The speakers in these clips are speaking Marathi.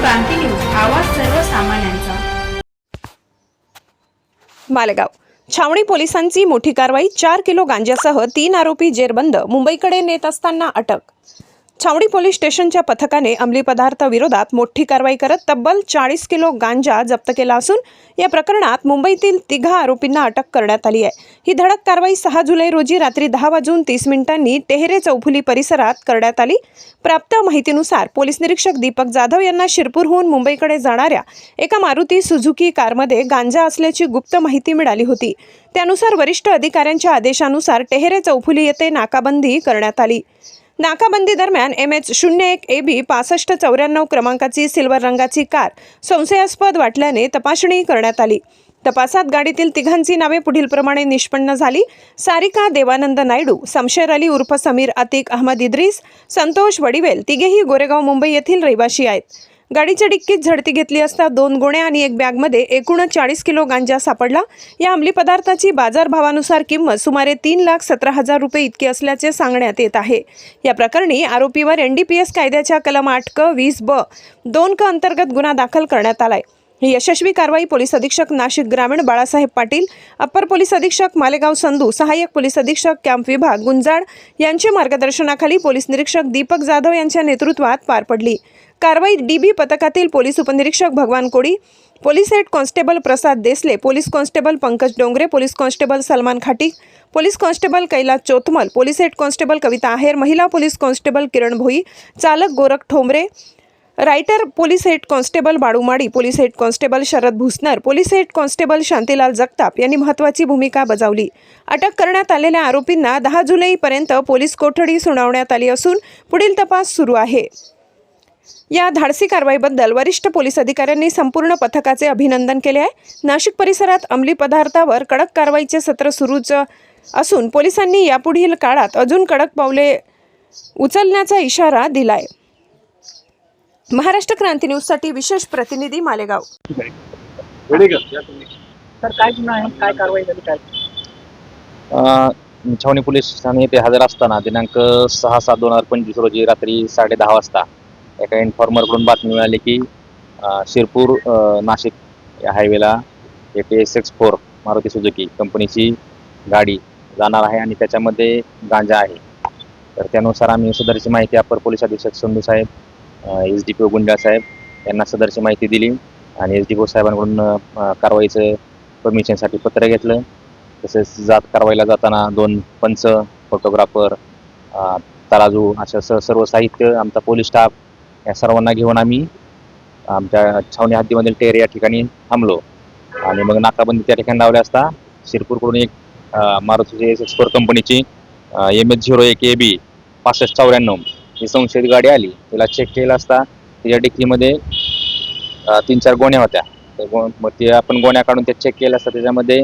क्रांती न्यूज आवाज सर्वसामान्यांचा. मालेगाव. छावणी पोलिसांची मोठी कारवाई चार किलो गांज्यासह तीन आरोपी जेरबंद मुंबईकडे नेत असताना अटक छावणी पोलीस स्टेशनच्या पथकाने अंमली पदार्थ विरोधात मोठी कारवाई करत तब्बल चाळीस किलो गांजा जप्त केला असून या प्रकरणात मुंबईतील तिघा आरोपींना अटक करण्यात आली आहे. ही धडक कारवाई सहा जुलै रोजी रात्री दहा वाजून तीस मिनिटांनी टेहरे चौफुली परिसरात करण्यात आली. प्राप्त माहितीनुसार पोलीस निरीक्षक दीपक जाधव यांना शिरपूरहून मुंबईकडे जाणाऱ्या एका मारुती सुझुकी कारमध्ये गांजा असल्याची गुप्त माहिती मिळाली होती. त्यानुसार वरिष्ठ अधिकाऱ्यांच्या आदेशानुसार टेहरे चौफुली येथे नाकाबंदी करण्यात आली. नाकाबंदी दरम्यान एम एच शून्य एक ए बी पासष्ट चौऱ्याण्णव क्रमांकाची सिल्वर रंगाची कार संशयास्पद वाटल्याने तपासणी करण्यात आली. तपासात गाडीतील तिघांची नावे पुढीलप्रमाणे निष्पन्न झाली. सारिका देवानंद नायडू समशेर अली उर्फ समीर अतिक अहमद इद्रिस संतोष वडिवेल तिघेही गोरेगाव मुंबई येथील रहिवाशी आहेत. गाडीच्या डिक्कीत झडती घेतली असता दोन गोण्या आणि एक बॅगमध्ये एकूण चाळीस किलो गांजा सापडला. या अंमली पदार्थाची बाजारभावानुसार किंमत सुमारे तीन लाख सतरा हजार रुपये इतकी असल्याचे सांगण्यात येत आहे. या प्रकरणी आरोपीवर एन डी पी एस कायद्याच्या कलम आठ क वीस ब दोन क अंतर्गत गुन्हा दाखल करण्यात आलाय. ही यशस्वी कारवाई पोलीस अधीक्षक नाशिक ग्रामीण बाळासाहेब पाटील अप्पर पोलीस अधीक्षक मालेगाव संधू सहाय्यक पोलीस अधीक्षक कॅम्प विभाग गुंजाड यांच्या मार्गदर्शनाखाली पोलीस निरीक्षक दीपक जाधव यांच्या नेतृत्वात पार पडली. कारवाई डीबी पथकातील पोलीस उपनिरीक्षक Bhagwan Kodi police head constable Prasad Desale police constable Pankaj Dongre police constable Salman Khatik police constable Kailas Chothmal police head constable Kavita Aher महिला पोलीस कॉन्स्टेबल किरण भोई चालक Gorakh Thombre writer police head constable बाळूमाडी police head constable Sharad Bhusnar police head constable Shantilal Jagtap यांनी महत्त्वाची भूमिका बजावली. अटक करण्यात आलेल्या आरोपींना दहा जुलैपर्यंत पोलीस कोठडी सुनावण्यात आली असून पुढील तपास सुरू आहे. या धाडसी कारवाईबद्दल वरिष्ठ पोलीस अधिकाऱ्यांनी संपूर्ण पथकाचे अभिनंदन केले आहे. नाशिक परिसरात अंमली पदार्थावर कडक कारवाईचे सत्र सुरूच असून पोलिसांनी यापुढील काळात अजून कडक पावले उचलण्याचा इशारा दिलाय. महाराष्ट्र क्रांती न्यूजसाठी विशेष प्रतिनिधी मालेगाव. तर काय गुन्हा आहे? काय कारवाई झाली काय अ, छावणी पोलीस ठाणे येथे हजर असताना दिनांक सहा सात दोन हजार पंचवीस रोजी रात्री साडे दहा वाजता एका इन्फॉर्मरकडून बातमी मिळाली की शिरपूर नाशिक या हायवेला एक S X four Maruti Suzuki कंपनीची गाडी जाणार आहे आणि त्याच्यामध्ये गांजा आहे. तर त्यानुसार आम्ही सदरची माहिती अपर पोलीस अधीक्षक Sandhu saheb S D P O Gunda saheb यांना सदरची माहिती दिली आणि एस डी पी ओ साहेबांकडून कारवाईचं परमिशनसाठी पत्र घेतलं. तसेच जात कारवाईला जाताना दोन पंच फोटोग्राफर तराजू अशा स सर्व साहित्य आमचा पोलीस स्टाफ या सर्वांना घेऊन आम्ही आमच्या छावणी हद्दीमधील टेर या ठिकाणी थांबलो. आणि मग नाकाबंदी त्या ठिकाणी लावल्या असता शिरपूरकडून एक अ, मारुती एक्सपोर कंपनीची एम एच झिरो एक ए बी पासष्ट चौऱ्याण्णव ही संशयित गाडी आली. तिला चेक केला असता तिच्या डिक्कीमध्ये तीन चार गोण्या होत्या. तर गो मग ते आपण गोण्या काढून त्या चेक केल्या असता त्याच्यामध्ये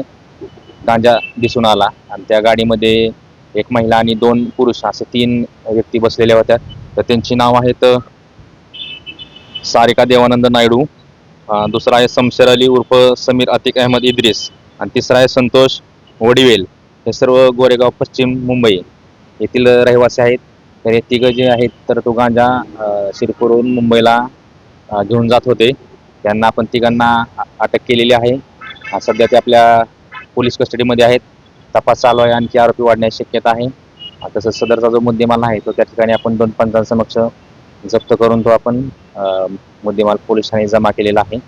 गांजा दिसून आला. आणि त्या गाडीमध्ये एक महिला आणि दोन पुरुष असे तीन व्यक्ती बसलेल्या होत्या. तर त्यांची नाव आहेत सारिका देवानंद नायडू दुसरा आहे समशेर अली उर्फ समीर अतिक अहमद इद्रिस आणि तिसरा आहे संतोष वडिवेल. हे सर्व गोरेगाव पश्चिम मुंबई येथील रहिवासी आहेत. तर हे तिघं जे आहेत तर तो गांजा शिरपूरहून मुंबईला घेऊन जात होते. त्यांना आपण तिघांना अटक केलेली आहे. सध्या ते आपल्या पोलीस कस्टडीमध्ये आहेत. तपास चालू आहे. आणखी आरोपी वाढण्याची शक्यता आहे. तसंच सदरचा जो मुद्देमाल आहे तो त्या ठिकाणी आपण दोन पंचांसमक्ष जप्त करून तो आपण मुद्देमाल पोलीस ठाणे जमा केलेला आहे.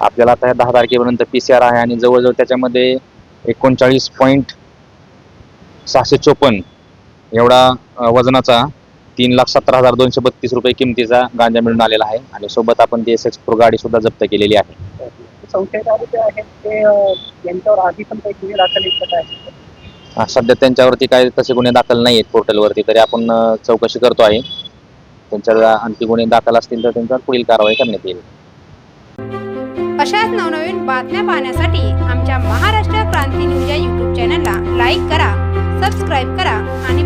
आपल्याला आता दहा तारखेपर्यंत पी सी आर आहे आणि जवळजवळ त्याच्यामध्ये एकोणचाळीस पॉईंट सहाशे चोपन्न एवढा वजनाचा तीन लाख सतरा हजार दोनशे बत्तीस रुपये किमतीचा गांजा मिळून आलेला आहे आणि सोबत आपण ती एस एक्स प्रो गाडी सुद्धा जप्त केलेली आहे. सध्या त्यांच्यावरती काय तसे गुन्हे दाखल नाही आहेत पोर्टलवरती तरी आपण चौकशी करतो आहे. त्यांच्या आणखी गुन्हे दाखल असतील तर त्यांच्यावर पुढील कारवाई करण्यात येईल. अशाच नवनवीन बातम्या पाहण्यासाठी आमच्या महाराष्ट्र क्रांती न्यूज या यूट्यूब चॅनलला लाईक करा सबस्क्राईब करा आणि